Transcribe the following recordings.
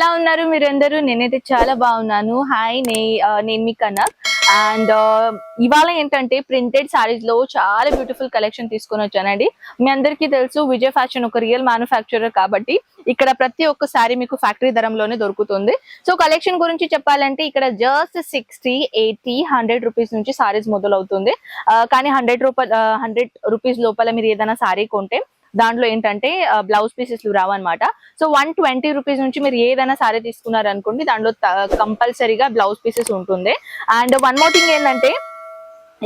ఎలా ఉన్నారు మీరందరూ? నేనైతే చాలా బాగున్నాను. హాయ్ నే నేను మీ కనక్ అండ్ ఇవాళ ఏంటంటే ప్రింటెడ్ సారీస్లో చాలా బ్యూటిఫుల్ కలెక్షన్ తీసుకొని వచ్చానండి. మీ అందరికీ తెలుసు విజయ ఫ్యాషన్ ఒక రియల్ మ్యానుఫ్యాక్చరర్ కాబట్టి ఇక్కడ ప్రతి ఒక్క సారీ మీకు ఫ్యాక్టరీ ధరంలోనే దొరుకుతుంది. సో కలెక్షన్ గురించి చెప్పాలంటే ఇక్కడ just sixty eighty hundred rupees నుంచి సారీస్ మొదలవుతుంది. కానీ హండ్రెడ్ రూపాయలు హండ్రెడ్ రూపీస్ లోపల మీరు ఏదైనా సారీ కొంటే దాంట్లో ఏంటంటే బ్లౌజ్ పీసెస్ రావన్నమాట. సో వన్ ట్వంటీ రూపీస్ నుంచి మీరు ఏదైనా సారీ తీసుకున్నారు అనుకోండి దాంట్లో కంపల్సరీగా బ్లౌజ్ పీసెస్ ఉంటుంది. అండ్ వన్ మోర్ థింగ్ ఏంటంటే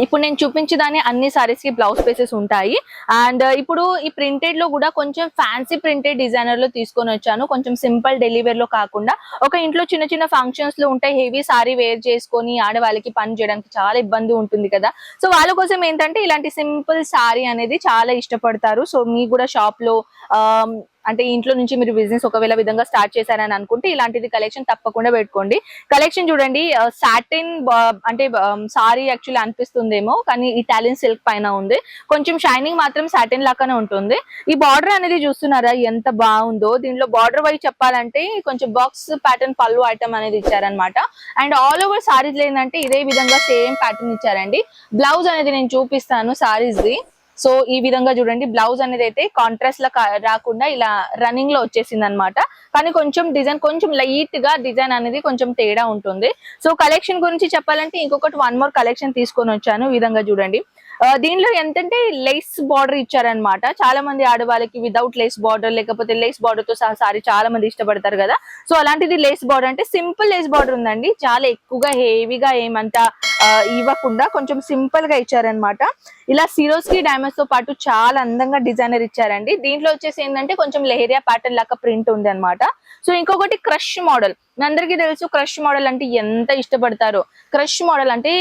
ఇప్పుడు నేను చూపించేదాన్ని అన్ని సారీస్కి బ్లౌజ్ పీసెస్ ఉంటాయి. అండ్ uh, ఇప్పుడు ఈ ప్రింటెడ్లో కూడా కొంచెం ఫ్యాన్సీ ప్రింటెడ్ డిజైనర్లో తీసుకొని వచ్చాను. కొంచెం సింపుల్ డెలివరీ లో కాకుండా ఒక ఇంట్లో చిన్న చిన్న ఫంక్షన్స్లో ఉంటాయి హెవీ సారీ వేర్ చేసుకొని ఆడవాళ్ళకి పని చేయడానికి చాలా ఇబ్బంది ఉంటుంది కదా. సో వాళ్ళ కోసం ఏంటంటే ఇలాంటి సింపుల్ సారీ అనేది చాలా ఇష్టపడతారు. సో మీకు కూడా షాప్లో um, అంటే ఇంట్లో నుంచి మీరు బిజినెస్ ఒకవేళ విధంగా స్టార్ట్ చేశారని అనుకుంటే ఇలాంటిది కలెక్షన్ తప్పకుండా పెట్టుకోండి. కలెక్షన్ చూడండి సాటిన్ అంటే సారీ యాక్చువల్లీ అనిపిస్తుందేమో కానీ ఇటాలియన్ సిల్క్ పైన ఉంది. కొంచెం షైనింగ్ మాత్రం సాటిన్ లాగానే ఉంటుంది. ఈ బార్డర్ అనేది చూస్తున్నారా ఎంత బాగుందో? దీంట్లో బార్డర్ వైజ్ చెప్పాలంటే కొంచెం బాక్స్ ప్యాటర్న్ పళ్ళు ఐటమ్ అనేది ఇచ్చారనమాట అండ్ ఆల్ ఓవర్ సారీస్ ఏంటంటే ఇదే విధంగా సేమ్ ప్యాటర్న్ ఇచ్చారండి. బ్లౌజ్ అనేది నేను చూపిస్తాను సారీస్ ది. సో ఈ విధంగా చూడండి బ్లౌజ్ అనేది అయితే కాంట్రాస్ట్ లా కా- రాకుండా ఇలా రన్నింగ్లో వచ్చేసింది అనమాట కానీ కొంచెం డిజైన్ కొంచెం లైట్గా డిజైన్ అనేది కొంచెం తేడా ఉంటుంది. సో కలెక్షన్ గురించి చెప్పాలంటే ఇంకొకటి వన్ మోర్ కలెక్షన్ తీసుకొని వచ్చాను ఈ విధంగా చూడండి. దీనిలో ఎంతంటే లేస్ బార్డర్ ఇచ్చారనమాట చాలా మంది ఆడవాళ్ళకి విదౌట్ లేస్ బార్డర్ లేకపోతే లేస్ బార్డర్తో సహా సారీ చాలా మంది ఇష్టపడతారు కదా. సో అలాంటిది లేస్ బార్డర్ అంటే సింపుల్ లేస్ బార్డర్ ఉందండి. చాలా ఎక్కువగా హెవీగా ఏమంతా ఇవ్వకుండా కొంచెం సింపుల్గా ఇచ్చారనమాట ఇలా సిరోస్కి డైమండ్స్తో పాటు చాలా అందంగా డిజైనర్ ఇచ్చారండి. దీంట్లో వచ్చేసి ఏంటంటే కొంచెం లెహరియా ప్యాటర్న్ లాగా ప్రింట్ ఉంది అనమాట సో ఇంకొకటి క్రష్ మోడల్ అందరికీ తెలుసు క్రష్ మోడల్ అంటే ఎంత ఇష్టపడతారో. క్రష్ మోడల్ అంటే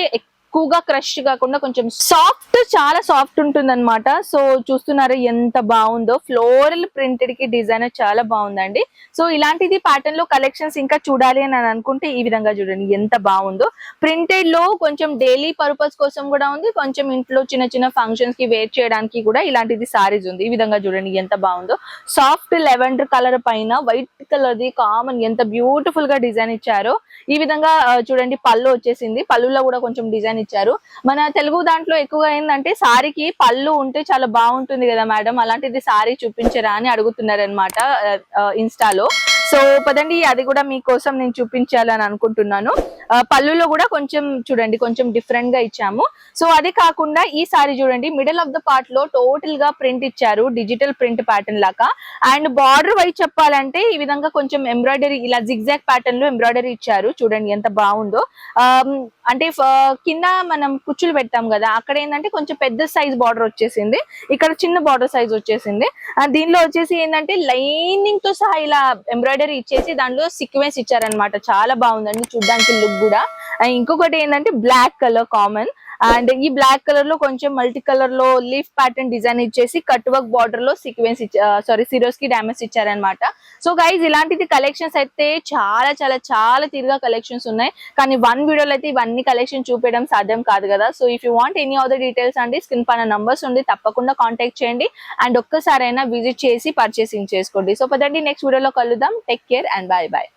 ఎక్కువగా క్రష్ కాకుండా కొంచెం సాఫ్ట్ చాలా సాఫ్ట్ ఉంటుంది అనమాట సో చూస్తున్నారా ఎంత బాగుందో. ఫ్లోరల్ ప్రింటెడ్కి డిజైన్ చాలా బాగుందండి. సో ఇలాంటిది ప్యాటర్న్లో కలెక్షన్స్ ఇంకా చూడాలి అని అనుకుంటే ఈ విధంగా చూడండి ఎంత బాగుందో. ప్రింటెడ్లో కొంచెం డైలీ పర్పస్ కోసం కూడా ఉంది. కొంచెం ఇంట్లో చిన్న చిన్న ఫంక్షన్స్కి వేర్ చేయడానికి కూడా ఇలాంటిది సారీస్ ఉంది. ఈ విధంగా చూడండి ఎంత బాగుందో. సాఫ్ట్ లెవెండర్ కలర్ పైన వైట్ కలర్ ది కామన్ ఎంత బ్యూటిఫుల్గా డిజైన్ ఇచ్చారో. ఈ విధంగా చూడండి పళ్ళు వచ్చేసింది. పళ్ళులో కూడా కొంచెం డిజైన్ ఇచ్చారు. మన తెలుగు దాంట్లో ఎక్కువగా ఏంటంటే సారీకి పళ్ళు ఉంటే చాలా బాగుంటుంది కదా మేడం అలాంటిది సారీ చూపించరా అని అడుగుతున్నారనమాట ఇన్స్టాలో. సో పదండి అది కూడా మీకోసం నేను చూపించాలని అనుకుంటున్నాను. పళ్ళులో కూడా కొంచెం చూడండి కొంచెం డిఫరెంట్గా ఇచ్చాము. సో అది కాకుండా ఈ సారీ చూడండి మిడిల్ ఆఫ్ ద పార్ట్లో టోటల్గా ప్రింట్ ఇచ్చారు డిజిటల్ ప్రింట్ ప్యాటర్న్ లాగా. అండ్ బార్డర్ వైజ్ చెప్పాలంటే ఈ విధంగా కొంచెం ఎంబ్రాయిడరీ ఇలా జిగ్జాక్ ప్యాటర్న్లో ఎంబ్రాయిడరీ ఇచ్చారు. చూడండి ఎంత బాగుందో. అంటే కింద మనం కుచ్చులు పెడతాం కదా అక్కడ ఏంటంటే కొంచెం పెద్ద సైజ్ బార్డర్ వచ్చేసింది. ఇక్కడ చిన్న బార్డర్ సైజ్ వచ్చేసింది. దీనిలో వచ్చేసి ఏంటంటే లైనింగ్తో సహా ఇలా ఎంబ్రాయిడరీ ఇచ్చేసి దాంట్లో సీక్వెన్స్ ఇచ్చారనమాట చాలా బాగుందండి చూడడానికి లుక్ కూడా. ఇంకొకటి ఏంటంటే బ్లాక్ కలర్ కామన్. అండ్ ఈ బ్లాక్ కలర్లో కొంచెం మల్టీ కలర్లో లీఫ్ ప్యాటర్న్ డిజైన్ ఇచ్చేసి కట్ వర్క్ బార్డర్లో సీక్వెన్స్ సారీ సిరోస్కి డామేజ్ ఇచ్చారనమాట సో గైజ్ ఇలాంటిది కలెక్షన్స్ అయితే చాలా చాలా చాలా తీరుగా కలెక్షన్స్ ఉన్నాయి. కానీ వన్ వీడియోలో అయితే ఇవన్నీ కలెక్షన్ చూపించడం సాధ్యం కాదు కదా. So if you want any other details అండి స్క్రీన్ పైన నంబర్స్ ఉంది తప్పకుండా కాంటాక్ట్ చేయండి. అండ్ ఒక్కసారైనా విజిట్ చేసి పర్చేసింగ్ చేసుకోండి. సో పదండి నెక్స్ట్ వీడియోలో కలుద్దాం. Take care and bye bye